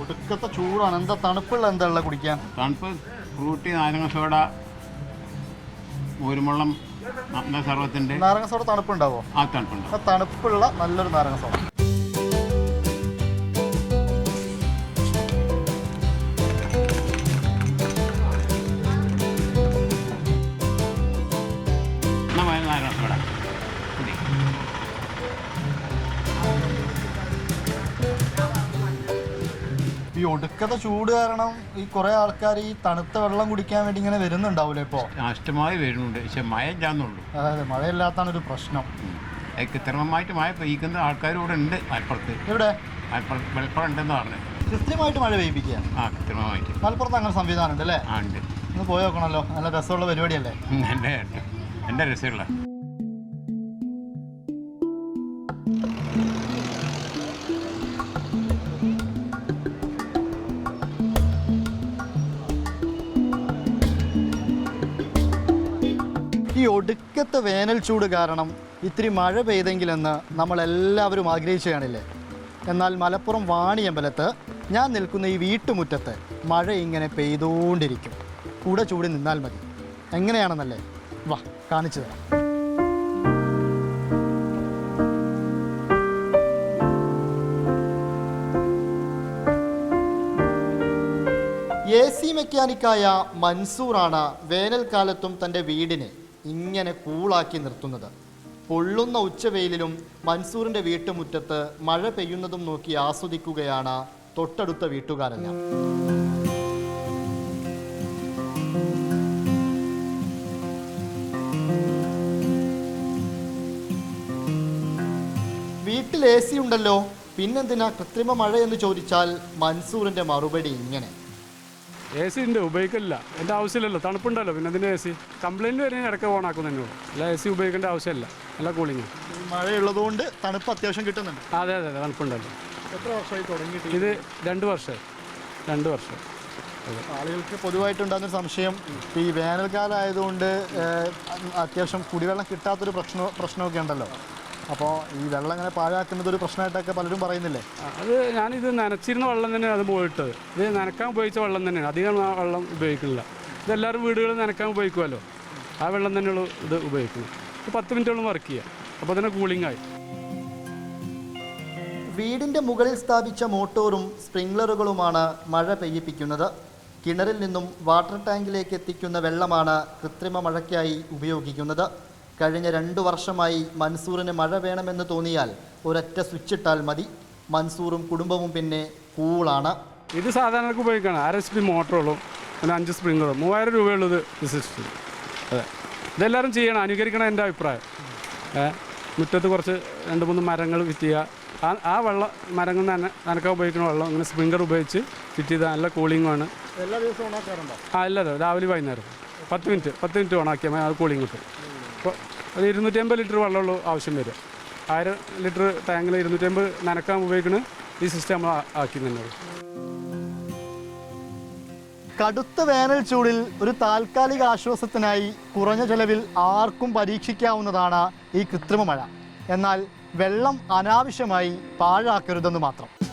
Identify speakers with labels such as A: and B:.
A: ഒടുക്കത്തെ ചൂടാണ്. എന്താ തണുപ്പുള്ള എന്താ ഉള്ള കുടിക്കാൻ?
B: തണുപ്പ് ഫ്രൂട്ടി നാരങ്ങ സോഡ ഊരുമുള്ളം സർവത്തിന്റെ
A: നാരങ്ങ സോഡ തണുപ്പുണ്ടാവോ?
B: ആ തണുപ്പുണ്ട്.
A: തണുപ്പുള്ള നല്ലൊരു നാരങ്ങ സോഡ. ഈ ഒടുക്കത്തെ ചൂട് കാരണം ഈ കുറെ ആൾക്കാർ ഈ തണുത്ത വെള്ളം കുടിക്കാൻ വേണ്ടി ഇങ്ങനെ വരുന്നുണ്ടാവൂലേ ഇപ്പോ?
B: നഷ്ടമായി വരുന്നുണ്ട്. പക്ഷെ മഴ ഇല്ലാന്നുള്ളൂ
A: അതെ മഴയില്ലാത്താണ് ഒരു പ്രശ്നം.
B: കൃത്രിമമായിട്ട് മഴ പെയ്ക്കുന്ന ആൾക്കാരും ഇവിടെ ഉണ്ട് മലപ്പുറത്ത്.
A: ഇവിടെ
B: മലപ്പുറം ഉണ്ടെന്ന് പറഞ്ഞത്
A: കൃത്യമായിട്ട് മഴ പെയ്യിപ്പിക്കുക?
B: ആ കൃത്രിമമായിട്ട്.
A: മലപ്പുറത്ത് അങ്ങനെ സംവിധാനം ഉണ്ട് അല്ലേ?
B: ആ ഉണ്ട്.
A: ഒന്ന് പോയി നോക്കണല്ലോ നല്ല രസമുള്ള പരിപാടിയല്ലേ?
B: എന്റെ എന്റെ രസമുള്ള?
A: ഈ ഒടുക്കത്തെ വേനൽ ചൂട് കാരണം ഇത്തിരി മഴ പെയ്തെങ്കിലെന്ന് നമ്മളെല്ലാവരും ആഗ്രഹിച്ചു എന്നാൽ മലപ്പുറം വാണിയമ്പലത്ത് ഞാൻ നിൽക്കുന്ന ഈ വീട്ടുമുറ്റത്ത് മഴ ഇങ്ങനെ പെയ്തുകൊണ്ടിരിക്കും കൂടെ ചൂടി നിന്നാൽ മതി. എങ്ങനെയാണെന്നല്ലേ? വാ കാണിച്ചു തരാം. എ സി മെക്കാനിക്കായ മൻസൂറാണ് വേനൽക്കാലത്തും തന്റെ വീടിനെ ഇങ്ങനെ കൂളാക്കി നിർത്തുന്നത്. പൊള്ളുന്ന ഉച്ചവെയിലിലും മൻസൂറിന്റെ വീട്ടുമുറ്റത്ത് മഴ പെയ്യുന്നതും നോക്കി ആസ്വദിക്കുകയാണ് തൊട്ടടുത്ത വീട്ടുകാരെല്ലാം. വീട്ടിൽ എ സി ഉണ്ടല്ലോ പിന്നെന്തിനാ കൃത്രിമ മഴ എന്ന് ചോദിച്ചാൽ മൻസൂറിന്റെ മറുപടി ഇങ്ങനെ.
C: എ സി ഉണ്ട് ഉപയോഗിക്കില്ല എന്റെ ആവശ്യമില്ലല്ലോ തണുപ്പുണ്ടല്ലോ. പിന്നെ അതിന്റെ എ സി? കംപ്ലൈന്റ് വരുന്ന ഇടയ്ക്ക് ഓൺ ആക്കും തന്നെ അല്ല എ സി ഉപയോഗിക്കേണ്ട ആവശ്യമില്ല. നല്ല കൂളിങ്
A: മഴയുള്ളതുകൊണ്ട് തണുപ്പ് അത്യാവശ്യം കിട്ടുന്നുണ്ട്.
C: അതെ അതെ അതെ തണുപ്പുണ്ടല്ലോ.
A: എത്ര വർഷമായി തുടങ്ങിയിട്ട്
C: ഇത് രണ്ട് വർഷം. രണ്ട് വർഷം.
A: ആളുകൾക്ക് പൊതുവായിട്ടുണ്ടാകുന്ന ഒരു സംശയം ഈ വേനൽക്കാലം ആയതുകൊണ്ട് അത്യാവശ്യം കുടിവെള്ളം കിട്ടാത്തൊരു പ്രശ്നം പ്രശ്നമൊക്കെ ഉണ്ടല്ലോ. അപ്പോൾ ഈ വെള്ളം ഇങ്ങനെ പാഴാക്കുന്നത് ഒരു പ്രശ്നമായിട്ടൊക്കെ പലരും പറയുന്നില്ലേ?
C: അത് ഞാനിത് നനച്ചിരുന്ന വെള്ളം തന്നെയാണ് അത് പോയിട്ട് ഇത് നനക്കാൻ ഉപയോഗിച്ച വെള്ളം തന്നെയാണ്. അധികം ആ വെള്ളം ഉപയോഗിക്കുന്നില്ല. ഇതെല്ലാവരും വീടുകളിൽ നനക്കാൻ ഉപയോഗിക്കുമല്ലോ. ആ വെള്ളം തന്നെയുള്ള ഇത് ഉപയോഗിക്കുന്നു ഇത് പത്ത് മിനിറ്റോളം വർക്ക് ചെയ്യുക അപ്പോൾ തന്നെ കൂളിംഗ് ആയി.
A: വീടിന്റെ മുകളിൽ സ്ഥാപിച്ച മോട്ടോറും സ്പ്രിംഗ്ലറുകളുമാണ് മഴ പെയ്യിപ്പിക്കുന്നത്. കിണറിൽ നിന്നും വാട്ടർ ടാങ്കിലേക്ക് എത്തിക്കുന്ന വെള്ളമാണ് കൃത്രിമ മഴയ്ക്കായി ഉപയോഗിക്കുന്നത്. കഴിഞ്ഞ രണ്ടു വർഷമായി മൻസൂറിന് മഴ വേണമെന്ന് തോന്നിയാൽ ഒരൊറ്റ സ്വിച്ച് ഇട്ടാൽ മതി. മൻസൂറും കുടുംബവും പിന്നെ കൂളാണ്.
C: ഇത് സാധാരണക്ക് ഉപയോഗിക്കണം. അര എച്ച് പി മോട്ടറുള്ളൂ പിന്നെ അഞ്ച് സ്പ്രിങ്ങുകളും മൂവായിരം രൂപയുള്ളത് അതെ. ഇതെല്ലാവരും ചെയ്യണം. അനുകരിക്കണം എന്റെ അഭിപ്രായം. മുറ്റത്ത് കുറച്ച് രണ്ട് മൂന്ന് മരങ്ങൾ ഫിറ്റ് ചെയ്യുക. ആ ആ വെള്ളം മരങ്ങൾ നന നനക്കാൻ ഉപയോഗിക്കുന്ന വെള്ളം ഇങ്ങനെ സ്പ്രിങ്കർ ഉപയോഗിച്ച് ഫിറ്റ് ചെയ്താൽ നല്ല കൂളിംഗാണ്
A: എല്ലാ ദിവസവും
C: ആ അല്ലല്ലോ രാവിലെ വൈകുന്നേരം. പത്ത് മിനിറ്റ് പത്ത് മിനിറ്റ് ഓണാക്കിയാൽ മതി. അത് കൂളിംഗ് കിട്ടും. അപ്പോൾ അത് ഇരുന്നൂറ്റി അമ്പത് ലിറ്റർ വെള്ളമുള്ള ആവശ്യം വരിക ആയിരം ലിറ്റർ ടാങ്കിൽ ഇരുന്നൂറ്റി നനക്കാൻ ഉപയോഗിക്കുന്ന ഈ സിസ്റ്റം നമ്മൾ ആക്കി തന്നെ
A: കടുത്ത വേനൽ ചൂടിൽ ഒരു താൽക്കാലിക ആശ്വാസത്തിനായി കുറഞ്ഞ ചെലവിൽ ആർക്കും പരീക്ഷിക്കാവുന്നതാണ് ഈ കൃത്രിമ മഴ. എന്നാൽ വെള്ളം അനാവശ്യമായി പാഴാക്കരുതെന്ന് മാത്രം.